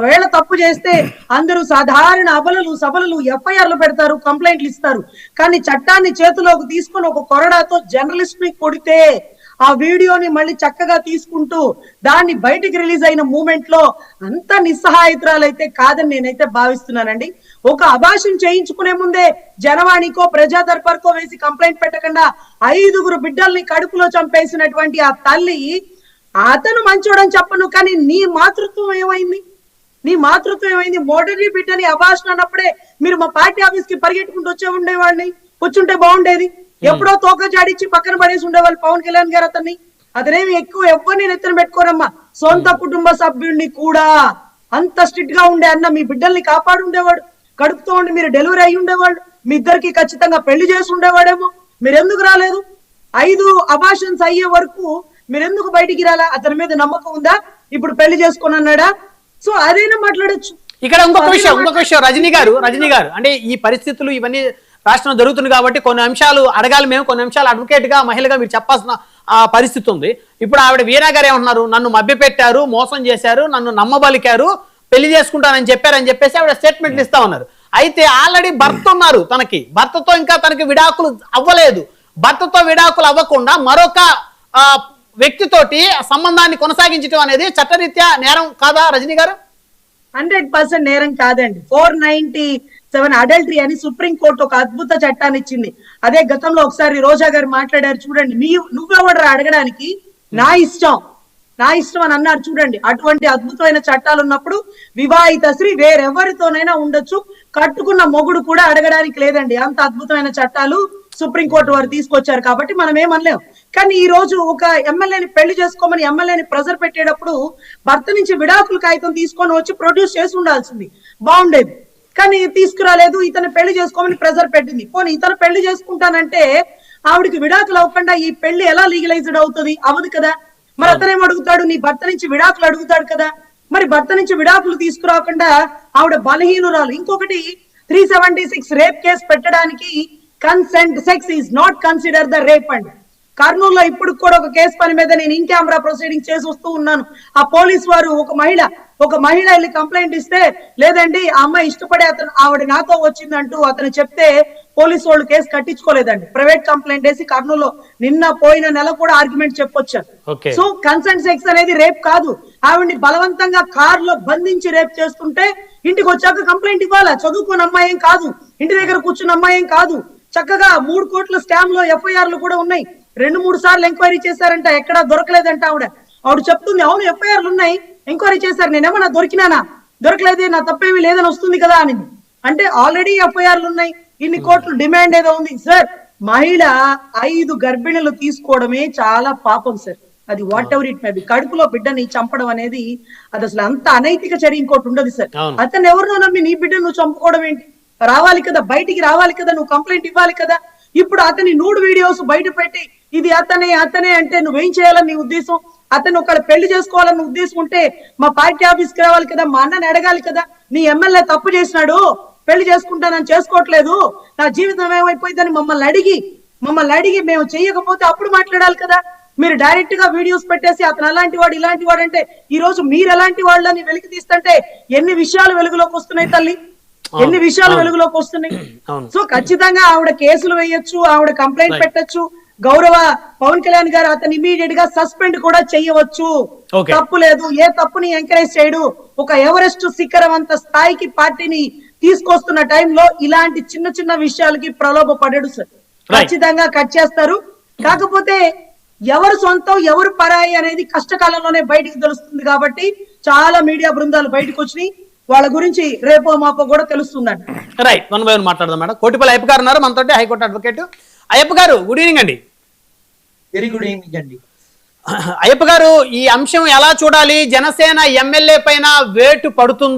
ఒకవేళ తప్పు చేస్తే అందరూ సాధారణ అబలలు సబలలు ఎఫ్ఐఆర్లు పెడతారు కంప్లైంట్లు ఇస్తారు. కానీ చట్టాన్ని చేతిలోకి తీసుకొని ఒక కొరడాతో జర్నలిస్ట్ని కొడితే ఆ వీడియోని మళ్ళీ చక్కగా తీసుకుంటూ దాన్ని బయటికి రిలీజ్ అయిన మూమెంట్లో అంత నిస్సహాయితురాలైతే కాదని నేనైతే భావిస్తున్నానండి. ఒక అభాషం చేయించుకునే ముందే జనవాణికో ప్రజా దర్బార్కో వేసి కంప్లైంట్ పెట్టకుండా ఐదుగురు బిడ్డల్ని కడుపులో చంపేసినటువంటి ఆ తల్లి అతను మంచోడని చెప్పను కానీ నీ మాతృత్వం ఏమైంది? నీ మాతృత్వం ఏమైంది? మోడరీ బిడ్డని అభాషణ అన్నప్పుడే మీరు మా పార్టీ ఆఫీస్కి పరిగెట్టుకుంటూ వచ్చే ఉండేవాడిని. వచ్చుంటే బాగుండేది. ఎప్పుడో తోక జాడిచ్చి పక్కన పడేసి ఉండేవాళ్ళు పవన్ కళ్యాణ్ గారు అతన్ని. అతనేమి ఎక్కువ ఎవరిని నెత్తన పెట్టుకోరమ్మా? సొంత కుటుంబ సభ్యుడిని కూడా. అంత స్ట్రిక్ట్గా ఉండే అన్న మీ బిడ్డల్ని కాపాడు ఉండేవాడు. కడుపుతో ఉండి మీరు డెలివరీ అయి ఉండేవాళ్ళు. మీ ఇద్దరికి ఖచ్చితంగా పెళ్ళి చేసి ఉండేవాడేమో. మీరు ఎందుకు రాలేదు? ఐదు అబాషన్స్ అయ్యే వరకు మీరు ఎందుకు బయటికి రాలా? అతని మీద నమ్మకం ఉందా? ఇప్పుడు పెళ్ళి చేసుకొని అన్నాడా? సో అదైనా మాట్లాడొచ్చు. ఇక్కడ ఇంకొక విషయం ఇంకొక విషయం. రజనీ గారు రజనీ గారు. అంటే ఈ పరిస్థితులు ఇవన్నీ రాష్ట్రం జరుగుతుంది కాబట్టి కొన్ని అంశాలు అడగాలి మేము కొన్ని అంశాలు అడ్వకేట్గా మహిళగా మీరు చెప్పాల్సిన ఆ పరిస్థితి ఉంది. ఇప్పుడు ఆవిడ వీణా గారు ఏమంటున్నారు? నన్ను మభ్యపెట్టారు మోసం చేశారు నన్ను నమ్మబలికారు పెళ్ళి చేసుకుంటానని చెప్పారని చెప్పేసి ఆవిడ స్టేట్మెంట్లు ఇస్తా ఉన్నారు. అయితే ఆల్రెడీ భర్త ఉన్నారు తనకి. భర్తతో ఇంకా తనకి విడాకులు అవ్వలేదు. భర్తతో విడాకులు అవ్వకుండా మరొక ఆ, వ్యక్తితోటి సంబంధాన్ని కొనసాగించడం అనేది చట్టరీత్యా నేరం కాదా రజనీ గారు? హండ్రెడ్ పర్సెంట్ నేరం కాదండి. ఫోర్ నైన్టీ సెవెన్ అడల్టరీ అని సుప్రీం కోర్టు ఒక అద్భుత చట్టాన్ని ఇచ్చింది. అదే గతంలో ఒకసారి రోజా గారు మాట్లాడారు చూడండి మీ నువ్వెవడరా అడగడానికి? నా ఇష్టం. నా ఇష్టం అని అన్నారు చూడండి. అటువంటి అద్భుతమైన చట్టాలు ఉన్నప్పుడు వివాహిత స్త్రీ వేరెవరితోనైనా ఉండొచ్చు. కట్టుకున్న మొగుడు కూడా అడగడానికి లేదండి. అంత అద్భుతమైన చట్టాలు సుప్రీంకోర్టు వారు తీసుకొచ్చారు కాబట్టి మనం ఏమనలేం కానీ ఈ రోజు ఒక ఎమ్మెల్యేని పెళ్ళి చేసుకోమని ఎమ్మెల్యేని ప్రెజర్ పెట్టేటప్పుడు భర్త నుంచి విడాకుల కాగితం తీసుకొని వచ్చి ప్రొడ్యూస్ చేసి ఉండాల్సింది. బాగుండేది. కానీ తీసుకురాలేదు ఇతను పెళ్ళి చేసుకోమని ప్రెజర్ పెట్టింది. పోనీ ఇతను పెళ్ళి చేసుకుంటానంటే ఆవిడకి విడాకులు అవ్వకుండా ఈ పెళ్ళి ఎలా లీగలైజ్డ్ అవుతుంది? అవదు కదా. మరి అతనేం అడుగుతాడు? నీ భర్త నుంచి విడాకులు అడుగుతాడు కదా. మరి భర్త నుంచి విడాకులు తీసుకురాకుండా ఆవిడ బలహీనురాలు. ఇంకొకటి three seventy six rape case పెట్టడానికి consent sex is not consider the rape and కర్నూలులో ఇప్పుడు కూడా ఒక కేసు పని మీద నేను ఇన్ కెమెరా ప్రొసీడింగ్ చేసి వస్తూ ఉన్నాను. ఆ పోలీస్ వారు ఒక మహిళ ఒక మహిళ వెళ్ళి కంప్లైంట్ ఇస్తే లేదండి ఆ అమ్మాయి ఇష్టపడే అతను ఆవిడ నాతో వచ్చిందంటూ అతను చెప్తే పోలీసు వాళ్ళు కేసు కట్టించుకోలేదండి. ప్రైవేట్ కంప్లైంట్ వేసి కర్నూలులో నిన్న పోయిన నెల కూడా ఆర్గ్యుమెంట్ చెప్పొచ్చారు. సో కన్సెంట్ సెక్స్ అనేది రేప్ కాదు. ఆవిడ్ని బలవంతంగా కార్లో బంధించి రేప్ చేస్తుంటే ఇంటికి వచ్చాక కంప్లైంట్ ఇవ్వాలా? చదువుకున్న అమ్మాయి ఏం కాదు. ఇంటి దగ్గర కూర్చున్న అమ్మాయి ఏం కాదు. చక్కగా మూడు కోట్ల స్కామ్లో ఎఫ్ఐఆర్లు కూడా ఉన్నాయి. రెండు మూడు సార్లు ఎంక్వైరీ చేశారంట ఎక్కడా దొరకలేదంట ఆవిడ. ఆవిడ చెప్తుంది అవును ఎఫ్ఐఆర్లు ఉన్నాయి ఎంక్వైరీ చేశారు నేనేమన్నా దొరికినానా? దొరకలేదే నా తప్పేమీ లేదని వస్తుంది కదా అని అంటే ఆల్రెడీ ఎఫ్ఐఆర్లు ఉన్నాయి ఇన్ని కోట్లు డిమాండ్ ఏదో ఉంది. సార్ మహిళ ఐదు గర్భిణులు తీసుకోవడమే చాలా పాపం సార్. అది whatever it may be. కడుపులో బిడ్డని చంపడం అనేది అది అసలు అంత అనైతిక చర్య ఇంకోటి ఉండదు సార్. అతను ఎవరినో నమ్మి నీ బిడ్డను నువ్వు చంపుకోవడం ఏంటి? రావాలి కదా బయటికి రావాలి కదా నువ్వు కంప్లైంట్ ఇవ్వాలి కదా. ఇప్పుడు అతని నూడు వీడియోస్ బయట పెట్టి ఇది అతనే అతనే అంటే నువ్వేం చేయాలని నీ ఉద్దేశం? అతను ఒకళ్ళు పెళ్ళి చేసుకోవాలని ఉద్దేశం ఉంటే మా పార్టీ ఆఫీస్కి రావాలి కదా మా అన్నని అడగాలి కదా. నీ ఎమ్మెల్యే తప్పు చేసినాడు పెళ్ళి చేసుకుంటానని చేసుకోవట్లేదు. నా జీవితం ఏమైపోయిందని మమ్మల్ని అడిగి మమ్మల్ని అడిగి మేము చెయ్యకపోతే అప్పుడు మాట్లాడాలి కదా. మీరు డైరెక్ట్గా వీడియోస్ పెట్టేసి అతను అలాంటి వాడు ఇలాంటి వాడు అంటే ఈ రోజు మీరు ఎలాంటి వాళ్ళని వెలికి తీస్తుంటే ఎన్ని విషయాలు వెలుగులోకి వస్తున్నాయి తల్లి? ఎన్ని విషయాలు వెలుగులోకి వస్తున్నాయి. సో ఖచ్చితంగా ఆవిడ కేసులు వేయొచ్చు ఆవిడ కంప్లైంట్. పెట్టొచ్చు. గౌరవ పవన్ కళ్యాణ్ గారు అతను ఇమీడియట్గా సస్పెండ్ కూడా చేయవచ్చు. తప్పు లేదు. ఏ తప్పుని ఎంకరేజ్ చేయడు. ఒక ఎవరెస్ట్ శిఖరం అంత స్థాయికి పార్టీని తీసుకొస్తున్న టైంలో ఇలాంటి చిన్న చిన్న విషయాలకి ప్రలోభ పడడు సార్. ఖచ్చితంగా కట్ చేస్తారు. కాకపోతే ఎవరు సొంతం ఎవరు పరాయి అనేది కష్టకాలంలోనే బయటికి తెలుస్తుంది కాబట్టి చాలా మీడియా బృందాలు బయటకు వచ్చినాయి. వాళ్ళ గురించి రేపో మాపో కూడా తెలుస్తుందండి. రైట్ వన్ బై వన్ మాట్లాడదాం మేడం. కోటిపల్లి అయ్యప్ప గారు ఉన్నారు. మనతోటి high court advocate. Ayyappa garu good evening అండి. వెరీ గుడ్ ఈవినింగ్ అండి. అయ్యప్ప గారు ఈ అంశం ఎలా చూడాలి? జనసేన ఎమ్మెల్యే పైన వేటు పడుతుంది?